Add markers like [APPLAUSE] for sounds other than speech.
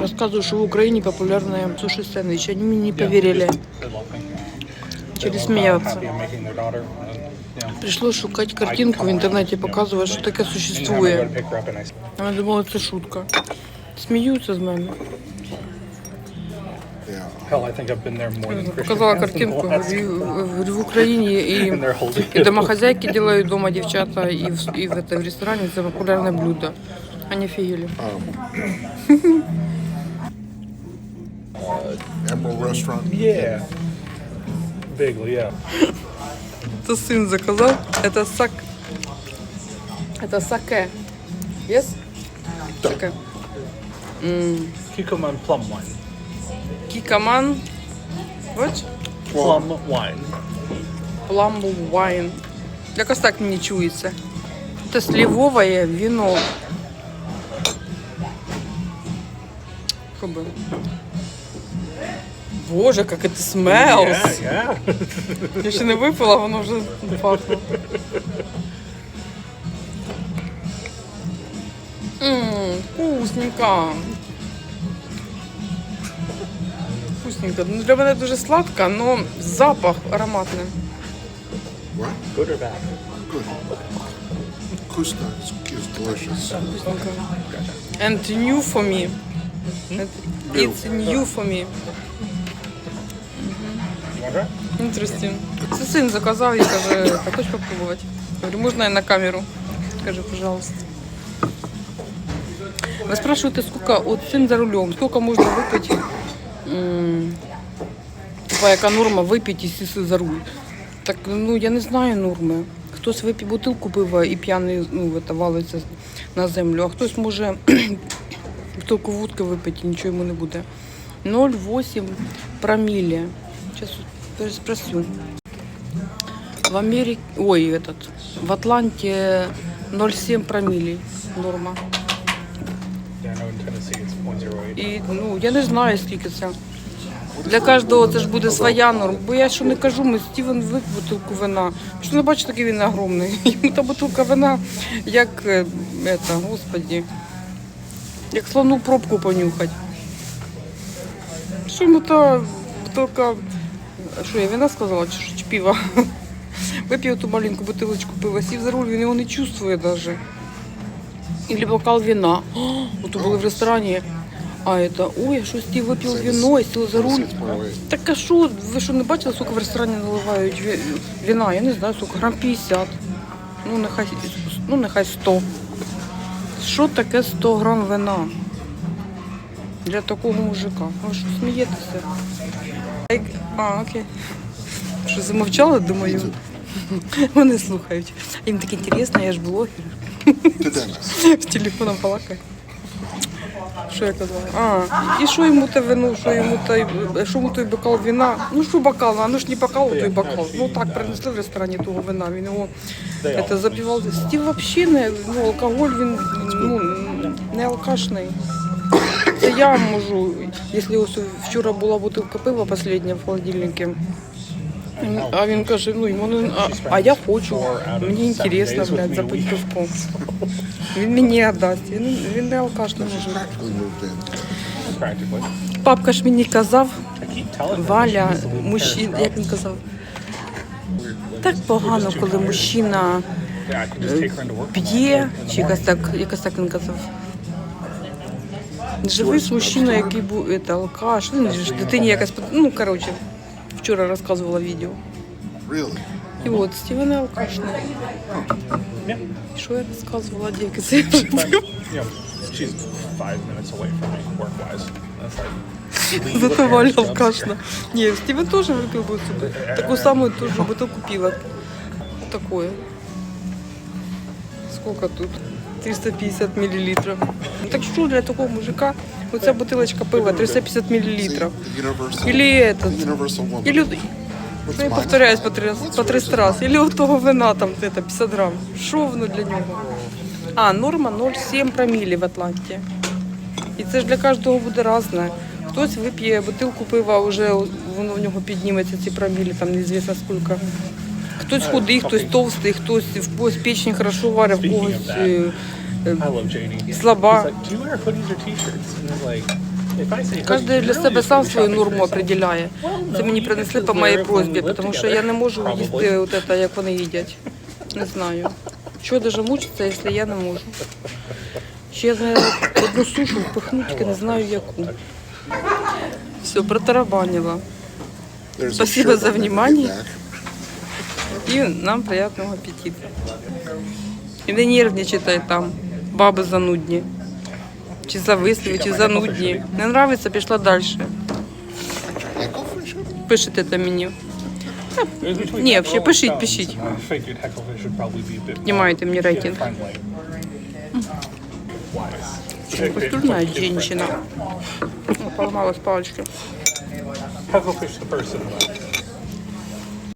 Рассказываю, что в Украине популярные суши сэндвичи. Они мне не поверили. Через смеяться. Пришлось шукать картинку в интернете, показывать, що таке существує. А я думала, це шутка. Сміються з мене. Yeah. Hell, I think I've been there more than Christian Показала has in картинку. the last- Говорю, говорю, в Україні і, And they're holding і [LAUGHS] домохозяйки делают дома дівчата, і в, і в, это, в ресторані це популярне блюдо. Они офігели. [LAUGHS] Emerald Restaurant. Yeah. Vaguely, yeah. Це син заказав. Это сак. Это саке. Yes? Саке. Kikkoman plum wine. Кікаман. What? Plum wine. Plum wine. Якось так мені чується. Це сливове вино. Що би? Боже, як це smells. Yeah, yeah. Я ще не випила, воно вже пахло. Ммм, вкусненько. Вкусненько. Ну, для мене дуже сладка, але запах ароматний. What? Good or bad? Good. Is, is delicious. Вкусненько. And new for me. It's new for me. Okay. Interesting. Це син заказав і каже, так хочеш попробувати? Говорю, можна я на камеру? Каже, пожалуйста. Ви спрашиваєте, скільки, от син за рулем, скільки можна випити, типа, яка норма випити і сісти за руль? Так, ну, я не знаю норми. Хтось вип'є бутилку пива і п'яний ну, это, валиться на землю, а хтось може [CLEARS THROAT] бутилку водки випити і нічого йому не буде. 0,8 промилле. Сейчас спросю. В Америке, ой, этот, в Атланте 0,7 промилле норма. Yeah, I know in Tennessee it's 0.08. І ну я не знаю скільки це. Для кожного це ж буде своя норма. Бо я що не кажу, ми Стівен випив бутилку вина. Що не бачите, такий він огромний. [LAUGHS] Йому та бутилка вина, як е, это, господі, як слону пробку понюхати. Що йому та бутилка, що я вина сказала, чи, чи пива? [LAUGHS] Вип'є ту маленьку бутилочку пива, сів за руль, він його не чувствує навіть. Или бокал вина. О, вот були в ресторані. А это, ой, а що Стів випив вино і сів за руль. Так а що, ви що не бачили, скільки в ресторані наливають ві- вина? Я не знаю, скільки, грам 50. Ну, нехай, ну, нехай 100. Що таке 100 грам вина? Для такого мужика. Ви що, смієтеся? А, окей. Що, замовчали, думаю? [LAUGHS] Вони слухають. Їм так інтересно, я ж блогер. З телефоном балакає. Що я казала? А, і що йому те вино, що йому той, що йому той бокал вина? Ну що бокал, а ну ж не бокал, а той бокал. Ну так, принесли в ресторані того вина, він його це, запівав. Стів взагалі не, ну, алкоголь, він ну, не алкашний. Це я можу, якщо ось вчора була бутилка пива остання в холодильнику, а він каже, ну йому не, а, а я хочу, мені інтересно, блядь, запити пивком. Він мені віддасть. Він, він не moved in. Practically. Папка ж мені казав, Валя, мужчина, як він казав, так погано, коли мужчина work. п'є, чи якось так, якось так він казав. Живий мужчина, який був це, алкаш, він ж дитині якась, под- ну, коротше, вчора розказувала відео. Really? І от, Стівен алкашний. Yeah. Що я розказувала, дівки, це я вже But, you know, she's five minutes away from me work-wise. That's like leave Зато the Валя parents' jobs. алкашна. Ні, Стівен теж випив би собі. Таку саму теж бутилку пива. Такое. Сколько тут? 350 миллилитров. Ну так що для такого мужика? Оця бутилочка пива 350 See, миллилитров. Или этот. Или, ну, я повторяюсь по, три, What's по 300 раз. Или от того вина там це, 50 грам. Що воно для нього? А, норма 0,7 промілі в Атланті. І це ж для кожного буде різне. Хтось вип'є бутилку пива, вже воно в нього підніметься ці промілі, там неізвісно скільки. Хтось худий, хтось товстий, хтось в когось печень хорошо варить, в когось е, е. Слаба. Кожен для себе сам свою норму определяє. Це мені принесли по моїй просьбі, тому що я не можу їсти от це, як вони їдять. Не знаю. Чого даже мучиться, якщо я не можу. Ще я знаю одну сушу впихнуть, не знаю яку. Все, протарабанила. Спасибо за внимание. back. І нам приятного аппетита. І не нервничайте там, баби занудні. Чи зависливі, чи занудні. Не нравиться, пішла далі. Hecklefish? Пишете там мені. It was between Ні, that взагалі, roll пишіть, and пишіть. I figured Hecklefish would probably be a bit more Знімайте мені рейтинг. friendly. Wise. Культурна жінка.